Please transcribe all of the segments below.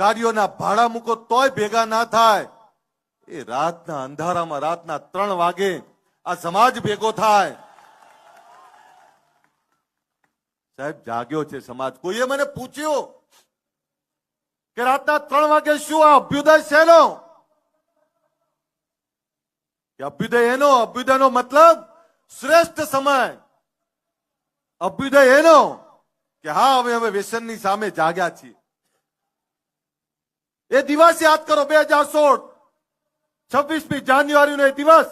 ગાડીઓના ભાડા મૂકો તોય ભેગા ના થાય. એ રાતના અંધારામાં રાતના ત્રણ વાગે આ સમાજ ભેગો થાય. સાહેબ, જાગ્યો છે સમાજ. કોઈએ મને પૂછ્યું કે રાતના ત્રણ વાગે શું આ અભ્યુદય શેનો અભ્યુદય એનો? અભ્યુદયનો મતલબ શ્રેષ્ઠ સમય. અભ્યુદય એનો? કે હા હવે હવે વ્યસનની સામે જાગ્યા છીએ. એ દિવસ યાદ કરો, બે હજાર સોળ. છવ્વીસમી જાન્યુઆરીનો એ દિવસ.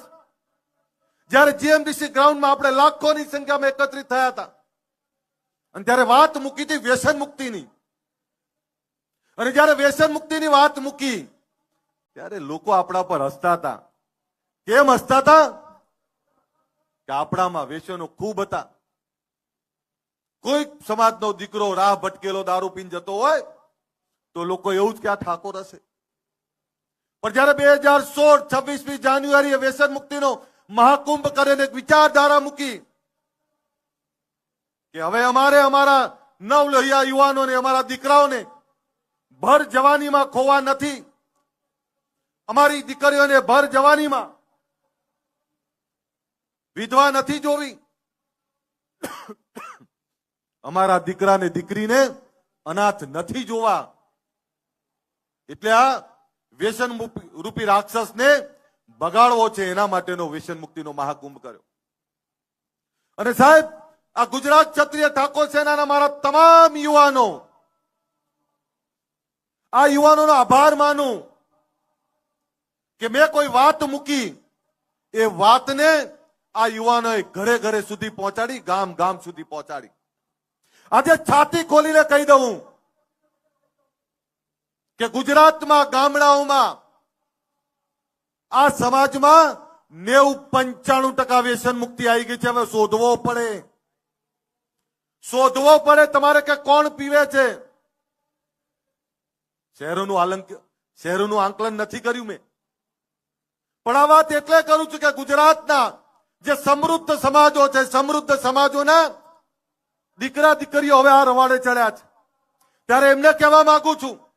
જ્યારે જીએમડીસી ગ્રાઉન્ડમાં આપણે લાખોની સંખ્યામાં એકત્રિત થયા હતા. અને ત્યારે વાત મૂકી હતી વ્યસન મુક્તિની. અને જ્યારે વ્યસન મુક્તિની વાત મૂકી, ત્યારે લોકો આપણા પર હસતા હતા. કેમ હસતા હતા? કે આપણામાં વ્યસનો ખૂબ હતા. કોઈ સમાજનો દીકરો રાહ ભટકેલો, દારૂ પીને જતો હોય તો લોકો એવું જ કે આ ઠાકોર હશે. પણ જયારે બે હજાર સોળ છવ્વીસમી જાન્યુઆરીએ વ્યસન મુક્તિનો મહાકુંભ કરીને એક વિચારધારા મૂકી કે હવે અમારે અમારા નવલોહિયા યુવાનોને અમારા દીકરાઓને ભર જવાનીમાં ખોવા નથી. અમારી દીકરીઓને ભર જવાનીમાં વિધવા નથી જોવી. અમારા દીકરાને દીકરીને અનાથ નથી જોવા. એટલે આ વ્યસન રૂપી રાક્ષસને બગાડવો છે એના માટેનો વ્યસન મુક્તિનો મહાકુંભ કર્યો. અને સાહેબ, આ ગુજરાત ક્ષત્રિય ઠાકોર સેનાના મારા તમામ યુવાનો, આ યુવાનોનો આભાર માનું કે મેં કોઈ વાત મૂકી, એ વાતને આ યુવાનોએ ઘરે ઘરે સુધી પહોંચાડી, ગામ ગામ સુધી પહોંચાડી. આજે છાતી ખોલીને કહી દઉં કે ગુજરાતમાં ગામડાઓમાં આ સમાજમાં નેવું પંચાણું ટકા વ્યસન મુક્તિ આવી ગઈ છે. હવે શોધવો પડે. શોધવો પડે તમારે કે કોણ પીવે છે? શહેરોનું આલંક શહેરોનું આંકલન નથી કર્યું મેં. પણ આ વાત એટલે કરું છું કે ગુજરાતના જે સમૃદ્ધ સમાજો છે, સમૃદ્ધ સમાજોના દીકરા દીકરીઓ હવે આ રવાડે ચડ્યા છે. ત્યારે એમને કહેવા માંગુ છું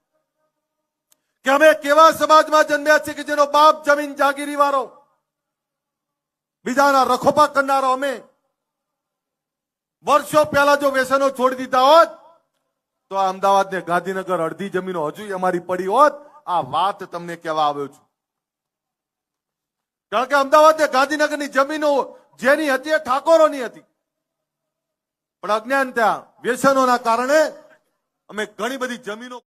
કે અમે કેવા સમાજમાં જન્મ્યા છીએ કે જેનો બાપ જમીન જાગીરી વાળો બીજાના રખોપા કરનારો અમે વર્ષો પહેલા જો વ્યસનો છોડી દીધા હોત, તો અમદાવાદ ને ગાંધીનગર અડધી જમીનો હજુ અમારી પડી હોત, આ વાત તમને કહેવા આવ્યો છું. કારણ કે અમદાવાદ ને ગાંધીનગરની જમીનો જેની હતી એ ઠાકોરોની હતી. પણ અજ્ઞાનતા વ્યસનોના કારણે અમે ઘણી બધી જમીનો